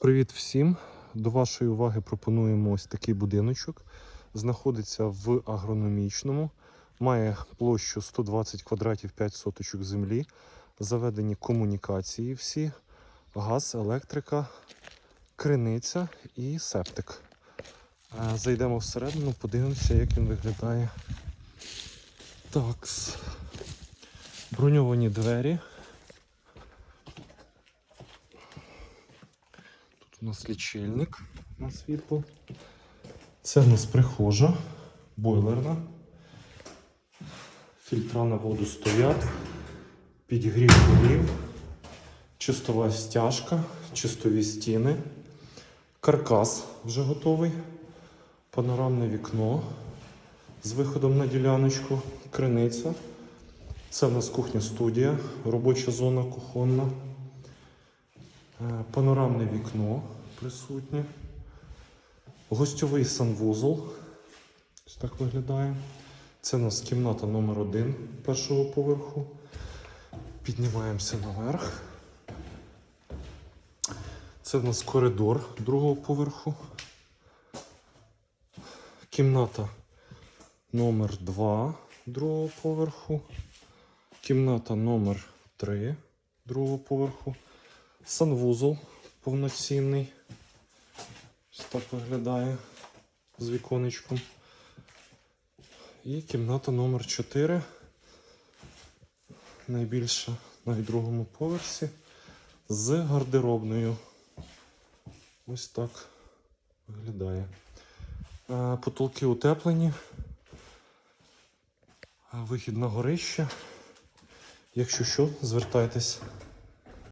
Привіт всім! До вашої уваги пропонуємо ось такий будиночок. Знаходиться в агрономічному, має площу 120 квадратів 5 соточок землі. Заведені комунікації всі, газ, електрика, криниця і септик. Е, Зайдемо всередину, подивимося, як він виглядає. Так. Броньовані двері. У нас лічильник на світло. Це в нас прихожа, бойлерна. Фільтра на воду стоять, підігрів полів, чистова стяжка, чистові стіни, каркас вже готовий, панорамне вікно з виходом на діляночку, криниця. Це в нас кухня-студія, робоча зона кухонна. Е, Панорамне вікно присутнє. Гостьовий санвузол. Ось так виглядає. Це у нас кімната номер один першого поверху. Піднімаємося наверх. Це в нас коридор другого поверху. Кімната номер 2 другого поверху. Кімната номер 3 другого поверху. Санвузол повноцінний. Ось так виглядає з віконечком. І кімната номер 4 найбільша на другому поверсі з гардеробною. Ось так виглядає. Е, Потолки утеплені. Е, Вихід на горище. Якщо що, звертайтесь.